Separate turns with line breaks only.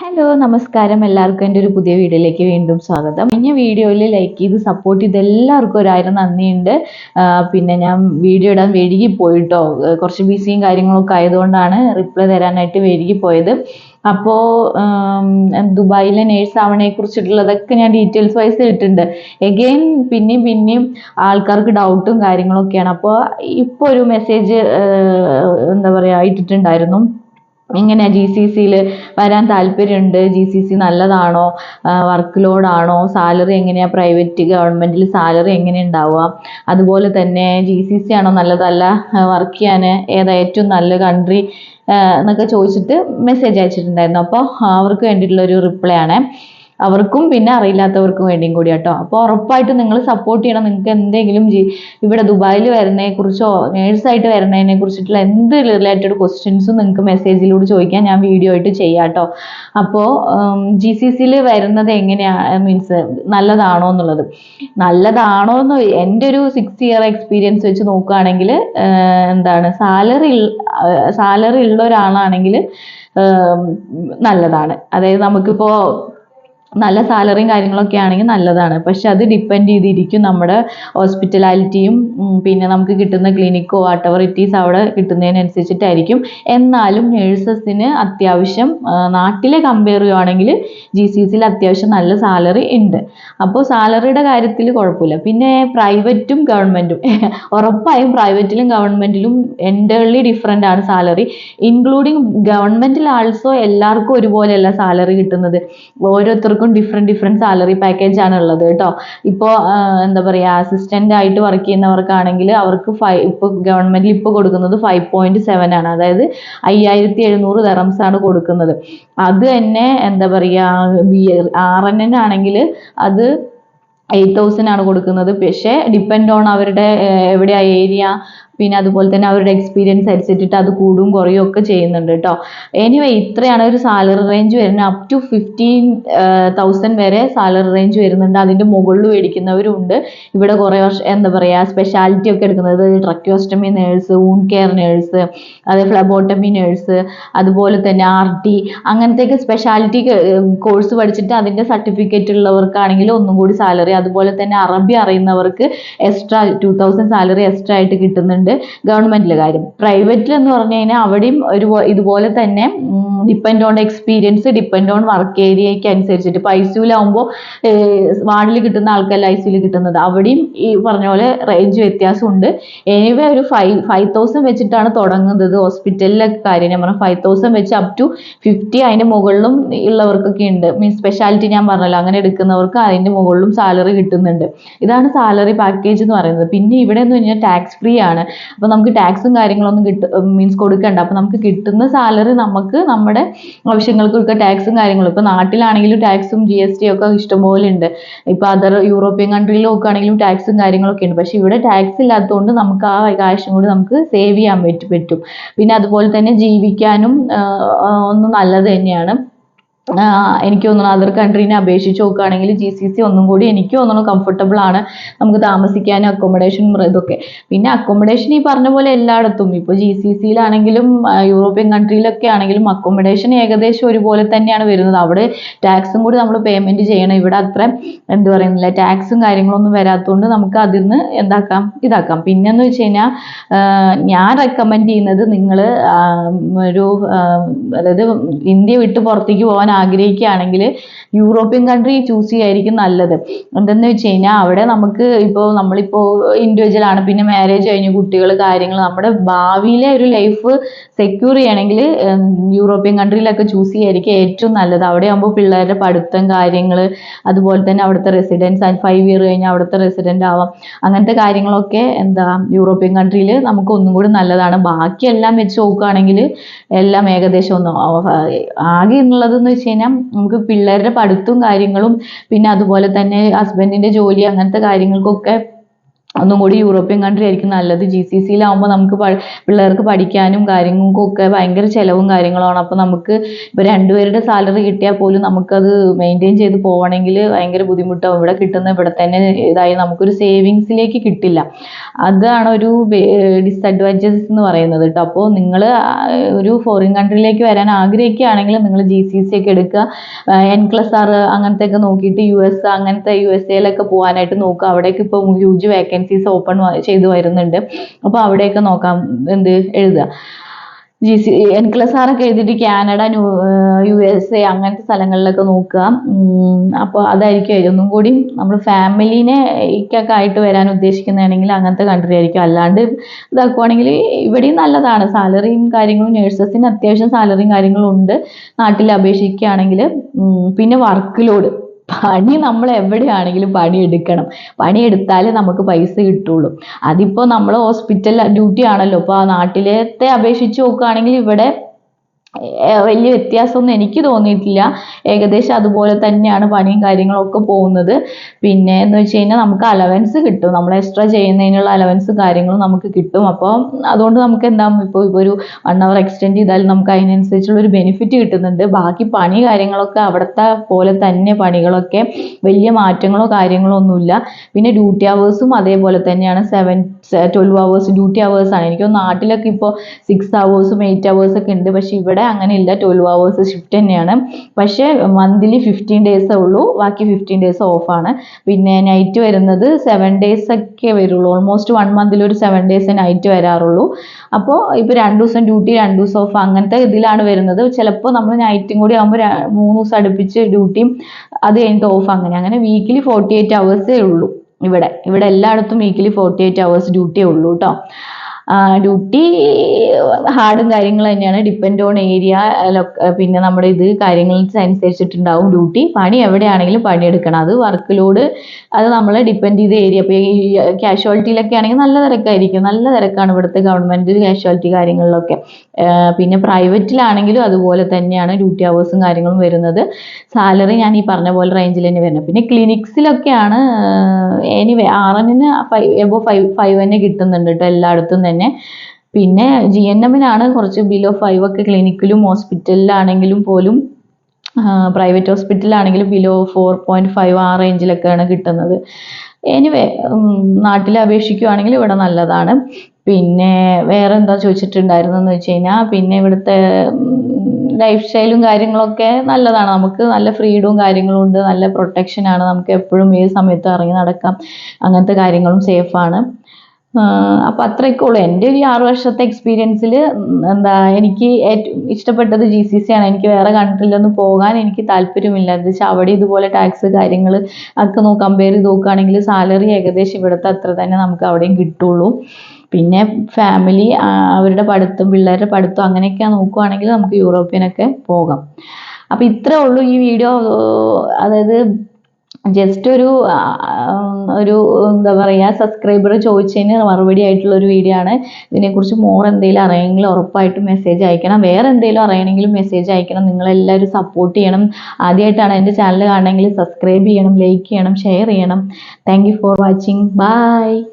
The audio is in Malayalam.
ഹലോ നമസ്കാരം. എല്ലാവർക്കും എന്റെ ഒരു പുതിയ വീഡിയോയിലേക്ക് വീണ്ടും സ്വാഗതം. കഴിഞ്ഞ വീഡിയോയിൽ ലൈക്ക് ചെയ്ത് സപ്പോർട്ട് ചെയ്ത് എല്ലാവർക്കും ഒരായിരം നന്ദിയുണ്ട്. പിന്നെ ഞാൻ വീഡിയോ ഇടാൻ വൈകി പോയിട്ടോ കുറച്ച് ബിസിയും കാര്യങ്ങളൊക്കെ ആയതുകൊണ്ടാണ് റിപ്ലൈ തരാനായിട്ട് വൈകി പോയത്. അപ്പോൾ ദുബായിലെ നേഴ്സ് ആവണയെ കുറിച്ചിട്ടുള്ളതൊക്കെ ഞാൻ ഡീറ്റെയിൽസ് വൈസ് ഇട്ടിട്ടുണ്ട്. എഗെയിൻ പിന്നെയും പിന്നെയും ആൾക്കാർക്ക് ഡൗട്ടും കാര്യങ്ങളൊക്കെയാണ്. അപ്പോൾ ഇപ്പോൾ ഒരു മെസ്സേജ് എന്താ പറയുക ഇട്ടിട്ടുണ്ടായിരുന്നു. ഇങ്ങനെ ജി സി സിയിൽ വരാൻ താല്പര്യമുണ്ട്. ജി സി സി നല്ലതാണോ? വർക്ക് ലോഡാണോ സാലറി എങ്ങനെയാണ് പ്രൈവറ്റ് ഗവൺമെന്റിൽ സാലറി എങ്ങനെ ഉണ്ടാവുക? അതുപോലെ തന്നെ ജി സി സി ആണോ നല്ലതല്ല? വർക്ക് ചെയ്യാൻ ഏതാ ഏറ്റവും നല്ല കൺട്രി? എന്നൊക്കെ ചോദിച്ചിട്ട് മെസ്സേജ് അയച്ചിട്ടുണ്ടായിരുന്നു. അപ്പോൾ അവർക്ക് വേണ്ടിയിട്ടുള്ളൊരു റിപ്ലൈ ആണ്. അവർക്കും പിന്നെ അറിയില്ലാത്തവർക്കും വേണ്ടിയും കൂടി കേട്ടോ. അപ്പോൾ ഉറപ്പായിട്ടും നിങ്ങൾ സപ്പോർട്ട് ചെയ്യണം. നിങ്ങൾക്ക് എന്തെങ്കിലും ഇവിടെ ദുബായിൽ വരുന്നതിനെ കുറിച്ചോ നേഴ്സായിട്ട് വരുന്നതിനെ കുറിച്ചിട്ടുള്ള എന്ത് റിലേറ്റഡ് ക്വസ്റ്റ്യൻസും നിങ്ങൾക്ക് മെസ്സേജിലൂടെ ചോദിക്കാൻ ഞാൻ വീഡിയോ ആയിട്ട് ചെയ്യാം കേട്ടോ. അപ്പോൾ ജി സി സിയിൽ വരുന്നത് എങ്ങനെയാണ് മീൻസ് നല്ലതാണോ എന്നുള്ളത്. നല്ലതാണോ എന്ന് എന്റെ ഒരു സിക്സ് ഇയർ എക്സ്പീരിയൻസ് വെച്ച് നോക്കുകയാണെങ്കിൽ എന്താണ് സാലറി സാലറി ഉള്ള ഒരാളാണെങ്കിൽ നല്ലതാണ്. അതായത് നമുക്കിപ്പോൾ നല്ല സാലറിയും കാര്യങ്ങളൊക്കെ ആണെങ്കിൽ നല്ലതാണ്. പക്ഷെ അത് ഡിപ്പെൻഡ് ചെയ്തിരിക്കും നമ്മുടെ ഹോസ്പിറ്റലാലിറ്റിയും പിന്നെ നമുക്ക് കിട്ടുന്ന ക്ലിനിക്കോ വാട്ടവർ ഇറ്റ് ഈസ് അവിടെ കിട്ടുന്നതിനനുസരിച്ചിട്ടായിരിക്കും. എന്നാലും നേഴ്സസിന് അത്യാവശ്യം നാട്ടിലെ കമ്പയർ ചെയ്യുവാണെങ്കിൽ ജി സി സിയിൽ അത്യാവശ്യം നല്ല സാലറി ഉണ്ട്. അപ്പോൾ സാലറിയുടെ കാര്യത്തിൽ കുഴപ്പമില്ല. പിന്നെ പ്രൈവറ്റും ഗവൺമെന്റും ഉറപ്പായും പ്രൈവറ്റിലും ഗവൺമെന്റിലും എന്റർലി ഡിഫറെന്റ് ആണ് സാലറി ഇൻക്ലൂഡിങ് ഗവൺമെന്റിൽ ആൾസോ എല്ലാവർക്കും ഒരുപോലെയല്ല സാലറി കിട്ടുന്നത്. ഓരോരുത്തർക്കും ഡിഫറെന്റ് ഡിഫറെന്റ് സാലറി പാക്കേജ് ആണ് ഉള്ളത് കേട്ടോ. ഇപ്പോൾ എന്താ പറയുക അസിസ്റ്റന്റ് ആയിട്ട് വർക്ക് ചെയ്യുന്നവർക്കാണെങ്കിൽ അവർക്ക് ഫൈവ് ഇപ്പോൾ ഗവൺമെന്റിൽ ഇപ്പോൾ കൊടുക്കുന്നത് ഫൈവ് പോയിന്റ് സെവൻ ആണ്. അതായത് അയ്യായിരത്തി എഴുന്നൂറ് ദറംസ് ആണ് കൊടുക്കുന്നത്. അത് തന്നെ എന്താ പറയുക ബി ആർ എൻ എൻ ആണെങ്കിൽ അത് എയ്റ്റ് തൗസൻഡ് ആണ് കൊടുക്കുന്നത്. പക്ഷേ ഡിപ്പെൻഡ് ഓൺ അവരുടെ എവിടെയാ ഏരിയ പിന്നെ അതുപോലെ തന്നെ അവരുടെ എക്സ്പീരിയൻസ് അനുസരിച്ചിട്ട് അത് കൂടും കുറയും ഒക്കെ ചെയ്യുന്നുണ്ട് കേട്ടോ എനിവേ ഇത്രയാണ് ഒരു സാലറി റേഞ്ച് വരുന്നത്. അപ് ടു ഫിഫ്റ്റീൻ തൗസൻഡ് വരെ സാലറി റേഞ്ച് വരുന്നുണ്ട്. അതിന്റെ മുകളിൽ മേടിക്കുന്നവരും ഉണ്ട് ഇവിടെ കുറേ വർഷം എന്താ പറയുക സ്പെഷ്യാലിറ്റി ഒക്കെ എടുക്കുന്നത്. Tracheostomy nurse wound care nurse അതേ ഫ്ലബോട്ടമി നേഴ്സ് അതുപോലെ തന്നെ ആർ ടി അങ്ങനത്തെയൊക്കെ സ്പെഷ്യാലിറ്റി കോഴ്സ് പഠിച്ചിട്ട് അതിന്റെ സർട്ടിഫിക്കറ്റ് ഉള്ളവർക്കാണെങ്കിൽ ഒന്നും കൂടി സാലറി അതുപോലെ തന്നെ അറബി അറിയുന്നവർക്ക് extra two thousand salary extra ആയിട്ട് കിട്ടുന്നുണ്ട് ഗവൺമെന്റിലെ കാര്യം പ്രൈവറ്റിൽ എന്ന് പറഞ്ഞു കഴിഞ്ഞാൽ അവിടെയും ഒരു ഇതുപോലെ തന്നെ depend on experience depend on work ഏരിയയ്ക്ക് അനുസരിച്ചിട്ട്. ഇപ്പോൾ ഐ സിയുലാവുമ്പോൾ വാർഡിൽ കിട്ടുന്ന ആൾക്കല്ല ഐ സിയിൽ കിട്ടുന്നത്. അവിടെയും ഈ പറഞ്ഞ പോലെ റേഞ്ച് വ്യത്യാസമുണ്ട്. എനിവേ ഒരു ഫൈവ് ഫൈവ് തൗസൻഡ് വെച്ചിട്ടാണ് തുടങ്ങുന്നത് ഹോസ്പിറ്റലിലെ കാര്യം. ഞാൻ പറഞ്ഞു ഫൈവ് തൗസൻഡ് വെച്ച് അപ് ടു ഫിഫ്റ്റി അതിന്റെ മുകളിലും ഉള്ളവർക്കൊക്കെ ഉണ്ട്. മീൻസ് സ്പെഷ്യാലിറ്റി ഞാൻ പറഞ്ഞല്ലോ അങ്ങനെ എടുക്കുന്നവർക്ക് അതിന്റെ മുകളിലും സാലറി കിട്ടുന്നുണ്ട്. ഇതാണ് സാലറി പാക്കേജ് എന്ന് പറയുന്നത്. പിന്നെ ഇവിടെ എന്ന് പറഞ്ഞാൽ ടാക്സ് ഫ്രീ ആണ്. അപ്പോൾ നമുക്ക് ടാക്സും കാര്യങ്ങളൊന്നും കിട്ടും മീൻസ് കൊടുക്കേണ്ട. അപ്പോൾ നമുക്ക് കിട്ടുന്ന സാലറി നമുക്ക് നമ്മുടെ ആവശ്യങ്ങൾക്കൊക്കെ ടാക്സും കാര്യങ്ങളും. ഇപ്പോൾ നാട്ടിലാണെങ്കിലും ടാക്സും ജി എസ് ടി ഒക്കെ ഇഷ്ടംപോലെ ഉണ്ട്. ഇപ്പോൾ അതർ യൂറോപ്യൻ കൺട്രിയിൽ നോക്കുകയാണെങ്കിലും ടാക്സും കാര്യങ്ങളൊക്കെ ഉണ്ട്. പക്ഷേ ഇവിടെ ടാക്സ് ഇല്ലാത്തതുകൊണ്ട് നമുക്ക് ആ കാശും കൂടി നമുക്ക് സേവ് ചെയ്യാൻ പറ്റും. പിന്നെ അതുപോലെ തന്നെ ജീവിക്കാനും ഒന്ന് നല്ലത് തന്നെയാണ്. എനിക്ക് തോന്നുന്നു അതർ കൺട്രീനെ അപേക്ഷിച്ച് നോക്കുകയാണെങ്കിൽ ജി സി സി ഒന്നും കൂടി എനിക്ക് തോന്നുന്നു കംഫർട്ടബിൾ ആണ്. നമുക്ക് താമസിക്കാൻ അക്കോമഡേഷൻ ഇതൊക്കെ. പിന്നെ അക്കോമഡേഷൻ ഈ പറഞ്ഞ പോലെ എല്ലായിടത്തും. ഇപ്പോൾ ജി സി സിയിലാണെങ്കിലും യൂറോപ്യൻ കൺട്രിയിലൊക്കെ ആണെങ്കിലും അക്കോമഡേഷൻ ഏകദേശം ഒരുപോലെ തന്നെയാണ് വരുന്നത്. അവിടെ ടാക്സും കൂടി നമ്മൾ പേയ്മെന്റ് ചെയ്യണം. ഇവിടെ അത്ര എന്ത് പറയുന്നില്ല ടാക്സും കാര്യങ്ങളൊന്നും വരാത്തതുകൊണ്ട് നമുക്ക് അതിൽ നിന്ന് എന്താക്കാം ഇതാക്കാം. പിന്നെന്ന് വെച്ച് കഴിഞ്ഞാൽ ഞാൻ റെക്കമെൻഡ് ചെയ്യുന്നത് നിങ്ങൾ ഒരു അതായത് ഇന്ത്യ വിട്ട് പുറത്തേക്ക് പോകാൻ ആഗ്രഹിക്കുകയാണെങ്കിൽ യൂറോപ്യൻ കൺട്രി ചൂസ് ചെയ്യായിരിക്കും നല്ലത്. എന്തെന്ന് വെച്ച് കഴിഞ്ഞാൽ അവിടെ നമുക്ക് ഇപ്പോൾ നമ്മളിപ്പോൾ ഇൻഡിവിജ്വൽ ആണ്. പിന്നെ മാരേജ് കഴിഞ്ഞ് കുട്ടികൾ കാര്യങ്ങൾ നമ്മുടെ ഭാവിയിലെ ഒരു ലൈഫ് സെക്യൂർ ചെയ്യണമെങ്കിൽ യൂറോപ്യൻ കൺട്രിയിലൊക്കെ ചൂസ് ചെയ്യായിരിക്കും ഏറ്റവും നല്ലത്. അവിടെ ആകുമ്പോൾ പിള്ളേരുടെ പഠിത്തം കാര്യങ്ങൾ അതുപോലെ തന്നെ അവിടുത്തെ റെസിഡൻസ് ഫൈവ് ഇയർ കഴിഞ്ഞാൽ അവിടുത്തെ റെസിഡന്റ് ആവാം. അങ്ങനത്തെ കാര്യങ്ങളൊക്കെ എന്താ യൂറോപ്യൻ കൺട്രിയിൽ നമുക്ക് ഒന്നും കൂടി നല്ലതാണ്. ബാക്കിയെല്ലാം വെച്ച് നോക്കുകയാണെങ്കിൽ എല്ലാം ഏകദേശം ഒന്നും ആകെ എന്നുള്ളതെന്ന് വെച്ച് കഴിഞ്ഞാൽ നമുക്ക് പിള്ളേരുടെ പഠിത്തവും കാര്യങ്ങളും പിന്നെ അതുപോലെ തന്നെ ഹസ്ബൻഡിന്റെ ജോലി അങ്ങനത്തെ കാര്യങ്ങൾക്കൊക്കെ ഒന്നും കൂടി യൂറോപ്യൻ കൺട്രി ആയിരിക്കും നല്ലത്. ജി സി സിയിലാവുമ്പോൾ നമുക്ക് പിള്ളേർക്ക് പഠിക്കാനും കാര്യങ്ങൾക്കും ഒക്കെ ഭയങ്കര ചിലവും കാര്യങ്ങളുമാണ് അപ്പോൾ നമുക്ക് ഇപ്പോൾ രണ്ടുപേരുടെ സാലറി കിട്ടിയാൽ പോലും നമുക്കത് മെയിന്റെയിൻ ചെയ്ത് പോകണമെങ്കിൽ ഭയങ്കര ബുദ്ധിമുട്ടാവും. ഇവിടെ കിട്ടുന്ന ഇവിടെ തന്നെ ഇതായി നമുക്കൊരു സേവിങ്സിലേക്ക് കിട്ടില്ല. അതാണ് ഒരു ഡിസഡ്വാന്റേജസ് എന്ന് പറയുന്നത് കേട്ടോ. അപ്പോൾ നിങ്ങൾ ഒരു ഫോറിൻ കൺട്രിയിലേക്ക് വരാൻ ആഗ്രഹിക്കുകയാണെങ്കിൽ നിങ്ങൾ ജി സി സി ഒക്കെ എടുക്കുക. എൻ ക്ലസ് ആർ അങ്ങനത്തെ ഒക്കെ നോക്കിയിട്ട് യു എസ് അങ്ങനത്തെ യു എസ് എയിലൊക്കെ പോകാനായിട്ട് നോക്കുക. അവിടേക്ക് ഇപ്പോൾ ഹ്യൂജ് വേക്കൻസീസ് ഓപ്പൺ ചെയ്തു വരുന്നുണ്ട്. അപ്പോൾ അവിടെയൊക്കെ നോക്കാം എന്ത് എഴുതുക. ജി സി എൻ ക്ലസ് ആറൊക്കെ എഴുതിയിട്ട് കാനഡ യു എസ് എ അങ്ങനത്തെ സ്ഥലങ്ങളിലൊക്കെ നോക്കുക. അപ്പോൾ അതായിരിക്കും ഒന്നും കൂടി നമ്മൾ ഫാമിലിനെ ഇക്കൊക്കെ ആയിട്ട് വരാൻ ഉദ്ദേശിക്കുന്നതാണെങ്കിൽ അങ്ങനത്തെ കൺട്രി ആയിരിക്കും. അല്ലാണ്ട് ഇതാക്കുവാണെങ്കിൽ ഇവിടെയും നല്ലതാണ്. സാലറിയും കാര്യങ്ങളും നേഴ്സസിന് അത്യാവശ്യം സാലറിയും കാര്യങ്ങളും ഉണ്ട്. നാട്ടിൽ അപേക്ഷിക്കുകയാണെങ്കിൽ പിന്നെ വർക്ക് ലോഡ് പണി നമ്മൾ എവിടെയാണെങ്കിലും പണി എടുക്കണം പണി എടുത്താലേ നമുക്ക് പൈസ കിട്ടുള്ളൂ. അതിപ്പോൾ നമ്മൾ ഹോസ്പിറ്റൽ ഡ്യൂട്ടി ആണല്ലോ. അപ്പോൾ ആ നാട്ടിലത്തെ അപേക്ഷിച്ച് നോക്കുകയാണെങ്കിൽ ഇവിടെ വലിയ വ്യത്യാസമൊന്നും എനിക്ക് തോന്നിയിട്ടില്ല. ഏകദേശം അതുപോലെ തന്നെയാണ് പണിയും കാര്യങ്ങളും ഒക്കെ പോകുന്നത്. പിന്നെ എന്ന് വെച്ച് കഴിഞ്ഞാൽ നമുക്ക് അലവൻസ് കിട്ടും. നമ്മൾ എക്സ്ട്രാ ചെയ്യുന്നതിനുള്ള അലവൻസ് കാര്യങ്ങളും നമുക്ക് കിട്ടും. അപ്പോൾ അതുകൊണ്ട് നമുക്ക് എന്താ ഇപ്പോൾ ഇപ്പോൾ ഒരു വൺ അവർ എക്സ്റ്റെൻഡ് ചെയ്താൽ നമുക്ക് അതിനനുസരിച്ചുള്ള ഒരു ബെനിഫിറ്റ് കിട്ടുന്നുണ്ട്. ബാക്കി പണി കാര്യങ്ങളൊക്കെ അവിടുത്തെ പോലെ തന്നെ പണികളൊക്കെ വലിയ മാറ്റങ്ങളോ കാര്യങ്ങളോ ഒന്നുമില്ല. പിന്നെ ഡ്യൂട്ടി അവേഴ്സും അതേപോലെ തന്നെയാണ്. സെവൻ ട്വൽവ് അവേഴ്സ് ഡ്യൂട്ടി അവേഴ്സാണ് എനിക്ക് നാട്ടിലൊക്കെ ഇപ്പോൾ സിക്സ് അവേഴ്സും എയ്റ്റ് അവേഴ്സൊക്കെ ഉണ്ട്. പക്ഷേ ഇവിടെ അങ്ങനെയില്ല. ട്വൽവ് അവേഴ്സ് ഷിഫ്റ്റ് തന്നെയാണ്. പക്ഷേ മന്ത്ലി ഫിഫ്റ്റീൻ ഡേയ്സേ ഉള്ളൂ. ബാക്കി ഫിഫ്റ്റീൻ ഡേയ്സ് ഓഫാണ് പിന്നെ നൈറ്റ് വരുന്നത് സെവൻ ഡേയ്സ് ഒക്കെ വരുള്ളൂ. ഓൾമോസ്റ്റ് വൺ മന്തിൽ ഒരു സെവൻ ഡേയ്സ് നൈറ്റ് വരാറുള്ളൂ. അപ്പോൾ ഇപ്പോൾ രണ്ട് ദിവസം ഡ്യൂട്ടി രണ്ട് ദിവസം ഓഫ് അങ്ങനത്തെ ഇതിലാണ് വരുന്നത്. ചിലപ്പോൾ നമ്മൾ നൈറ്റും കൂടി ആകുമ്പോൾ മൂന്ന് ദിവസം അടുപ്പിച്ച് ഡ്യൂട്ടിയും അത് കഴിഞ്ഞിട്ട് ഓഫ് അങ്ങനെ. അങ്ങനെ വീക്കിലി ഫോർട്ടി എയ്റ്റ് അവേഴ്സേ ഉള്ളൂ. ഇവിടെ. ഇവിടെ എല്ലായിടത്തും വീക്കിലി ഫോർട്ടി എയ്റ്റ് അവേഴ്സ് ഡ്യൂട്ടിയേ ഉള്ളൂ കേട്ടോ ഡ്യൂട്ടി ഹാർഡും കാര്യങ്ങളും തന്നെയാണ്. ഡിപ്പെൻഡ് ഓൺ ഏരിയ പിന്നെ നമ്മുടെ ഇത് കാര്യങ്ങൾ അനുസരിച്ചിട്ടുണ്ടാവും ഡ്യൂട്ടി. പണി എവിടെയാണെങ്കിലും പണിയെടുക്കണം. അത് വർക്ക് ലോഡ് അത് നമ്മൾ ഡിപ്പെൻഡ് ചെയ്ത ഏരിയ. ഇപ്പോൾ ഈ കാഷ്വാലിറ്റിയിലൊക്കെ ആണെങ്കിൽ നല്ല തിരക്കായിരിക്കും. നല്ല തിരക്കാണ് ഇവിടുത്തെ ഗവൺമെന്റ് കാഷ്വാലിറ്റി കാര്യങ്ങളിലൊക്കെ. പിന്നെ പ്രൈവറ്റിലാണെങ്കിലും അതുപോലെ തന്നെയാണ് ഡ്യൂട്ടി അവേഴ്സും കാര്യങ്ങളും വരുന്നത്. സാലറി ഞാൻ ഈ പറഞ്ഞ പോലെ റേഞ്ചിൽ തന്നെ വരുന്നത്. പിന്നെ ക്ലിനിക്സിലൊക്കെയാണ് എനിവേ ആർ എന്നിന് ഫൈവ് എബോ ഫൈവ് ഫൈവ് തന്നെ കിട്ടുന്നുണ്ട് കേട്ടോ എല്ലായിടത്തും തന്നെ. പിന്നെ ജി എൻ എമ്മിനാണ് കുറച്ച് ബിലോ ഫൈവ് ഒക്കെ ക്ലിനിക്കിലും ഹോസ്പിറ്റലിലാണെങ്കിലും പോലും പ്രൈവറ്റ് ഹോസ്പിറ്റലിലാണെങ്കിലും ബിലോ ഫോർ പോയിന്റ് ഫൈവ് ആ റേഞ്ചിലൊക്കെയാണ് കിട്ടുന്നത്. എനിവേ നാട്ടിൽ അപേക്ഷിക്കുകയാണെങ്കിൽ ഇവിടെ നല്ലതാണ്. പിന്നെ വേറെ എന്താ ചോദിച്ചിട്ടുണ്ടായിരുന്നെന്ന് വെച്ച് കഴിഞ്ഞാൽ പിന്നെ ഇവിടുത്തെ ലൈഫ് സ്റ്റൈലും കാര്യങ്ങളൊക്കെ നല്ലതാണ്. നമുക്ക് നല്ല ഫ്രീഡവും കാര്യങ്ങളും ഉണ്ട്. നല്ല പ്രൊട്ടക്ഷനാണ് നമുക്ക് എപ്പോഴും ഏത് സമയത്തും ഇറങ്ങി നടക്കാം. അങ്ങനത്തെ കാര്യങ്ങളും സേഫാണ് അപ്പം അത്രയൊക്കെ ഉള്ളൂ. എന്റെ ഒരു ആറ് വർഷത്തെ എക്സ്പീരിയൻസിൽ എന്താ എനിക്ക് ഏറ്റവും ഇഷ്ടപ്പെട്ടത് ജി സി സി ആണ്. എനിക്ക് വേറെ കൺട്രിയിലൊന്നും പോകാൻ എനിക്ക് താല്പര്യമില്ല. എന്ന് വെച്ചാൽ അവിടെ ഇതുപോലെ ടാക്സ് കാര്യങ്ങൾ ഒക്കെ നോ കമ്പയർ ചെയ്ത് നോക്കുകയാണെങ്കിൽ സാലറി ഏകദേശം ഇവിടുത്തെ അത്ര തന്നെ നമുക്ക് അവിടെയും കിട്ടുള്ളൂ. പിന്നെ ഫാമിലി അവരുടെ പഠിത്തം പിള്ളേരുടെ പഠിത്തം അങ്ങനെയൊക്കെ നോക്കുകയാണെങ്കിൽ നമുക്ക് യൂറോപ്യനൊക്കെ പോകാം. അപ്പോൾ ഇത്രേ ഉള്ളൂ ഈ വീഡിയോ അതായത് ജസ്റ്റ് ഒരു ഒരു എന്താ പറയുക സബ്സ്ക്രൈബർ ചോദിച്ചതിന് മറുപടി ആയിട്ടുള്ള ഒരു വീഡിയോ ആണ്. ഇതിനെക്കുറിച്ച് മോർ എന്തെങ്കിലും അറിയണമെങ്കിൽ ഉറപ്പായിട്ടും മെസ്സേജ് അയക്കണം. വേറെ എന്തെങ്കിലും അറിയണമെങ്കിലും മെസ്സേജ് അയക്കണം. നിങ്ങളെല്ലാവരും സപ്പോർട്ട് ചെയ്യണം. ആദ്യമായിട്ടാണ് എന്റെ ചാനൽ കാണണമെങ്കിൽ സബ്സ്ക്രൈബ് ചെയ്യണം ലൈക്ക് ചെയ്യണം ഷെയർ ചെയ്യണം. Thank for watching bye